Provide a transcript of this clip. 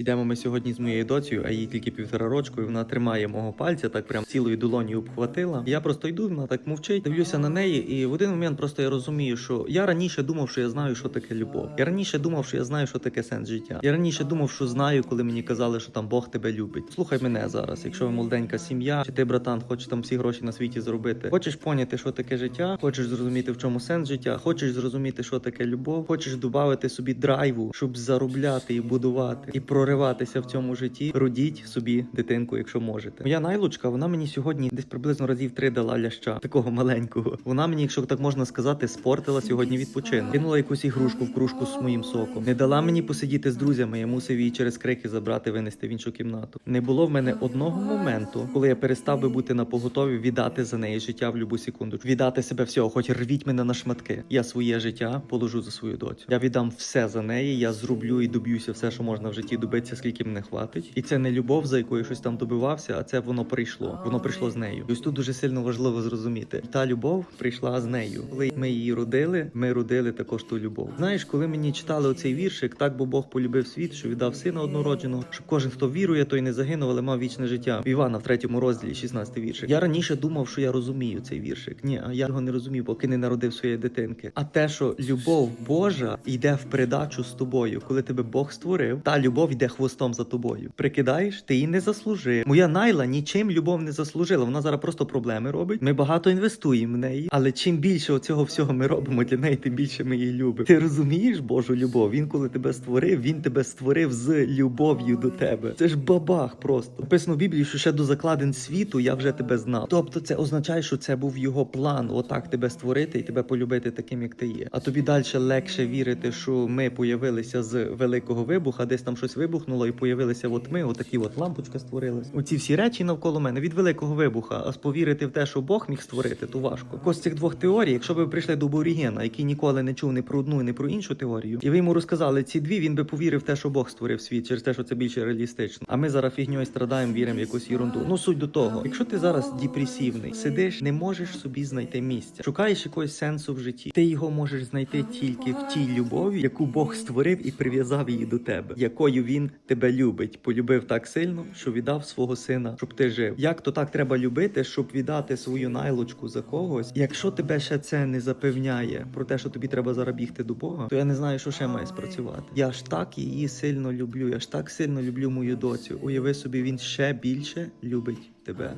Йдемо ми сьогодні з моєю доцею, а їй тільки півтора рочку, і вона тримає мого пальця, так прям цілою долонію обхватила. Я просто йду, вона так мовчить, дивлюся на неї, і в один момент просто я розумію, що я раніше думав, що я знаю, що таке любов. Я раніше думав, що я знаю, що таке сенс життя. Я раніше думав, що знаю, коли мені казали, що там Бог тебе любить. Слухай мене зараз. Якщо ви молоденька сім'я, чи ти, братан, хочеш там всі гроші на світі зробити, хочеш поняти, що таке життя, хочеш зрозуміти, в чому сенс життя, хочеш зрозуміти, що таке любов, хочеш додати собі драйву, щоб заробляти і будувати і прориватися в цьому житті. Родіть собі дитинку, якщо можете. Моя найлучка, вона мені сьогодні десь приблизно разів три дала ляща, такого маленького. Вона мені, якщо так можна сказати, спортила сьогодні відпочинок. Кинула якусь ігрушку в кружку з моїм соком. Не дала мені посидіти з друзями. Я мусив її через крики забрати, винести в іншу кімнату. Не було в мене одного моменту, коли я перестав би бути на поготові віддати за неї життя в любу секунду. Віддати себе всього, хоч рвіть мене на шматки. Я своє життя положу за свою доцю. Я віддам все за неї. Я зроблю і доб'юся все, що можна в житті добитися, скільки мене хватить. І це не любов, за якою щось там добивався, а це воно прийшло. Воно прийшло з нею. І ось тут дуже сильно важливо зрозуміти. Та любов прийшла з нею. Коли ми її родили, ми родили також ту любов. Знаєш, коли мені читали оцей віршик, так бо Бог полюбив світ, що віддав сина однородженого, щоб кожен, хто вірує, той не загинув, але мав вічне життя. В Івана в третьому розділі, 16 віршик. Я раніше думав, що я розумію цей віршик. Ні, а я його не розумів, поки не народив своєї дитинки. А те, що любов Божа йде в придачу з тобою, коли тебе Бог створив, та любов йде хвостом за тобою. Прикидаєш, ти її не заслужив. Моя найла нічим любов не заслужила. Вона зараз просто проблеми робить. Ми багато інвестуємо в неї, але чим більше цього всього ми робимо для неї, тим більше ми її любимо. Ти розумієш Божу любов? Він коли тебе створив, він тебе створив з любов'ю до тебе. Це ж бабах просто. Написано в Біблії, що ще до закладин світу я вже тебе знав. Тобто це означає, що це був його план, отак тебе створити і тебе полюбити таким, як ти є. А тобі далі легше вірити, що ми появилися з великого вибуха, десь там щось вибухнуло, і появилися от ми, отакі от лампочка створилась. Оці всі речі навколо мене від великого вибуха. А повірити в те, що Бог міг створити, то важко. Ось цих двох теорій, якщо ви прийшли до Борігена, який ніколи не чув ні про одну, ні про іншу теорію, і ви йому розказали ці дві, він би повірив в те, що Бог створив світ, через те, що це більше реалістично. А ми зараз фігньою страдаємо, віримо в якусь ерунду. Ну суть до того, якщо ти зараз депресивний, сидиш, не можеш собі знайти місця, шукаєш якогось сенсу в житті. Ти його можеш знайти тільки в тій любові, яку Бог створив і прив'язав її до тебе, якою він тебе любить. Полюбив так сильно, що віддав свого сина, щоб ти жив. Як то так треба любити, щоб віддати свою найлочку за когось? Якщо тебе ще це не запевняє про те, що тобі треба зараз бігти до Бога, то я не знаю, що ще має спрацювати. Я ж так її сильно люблю. Я ж так сильно люблю мою доцю. Уяви собі, він ще більше любить тебе.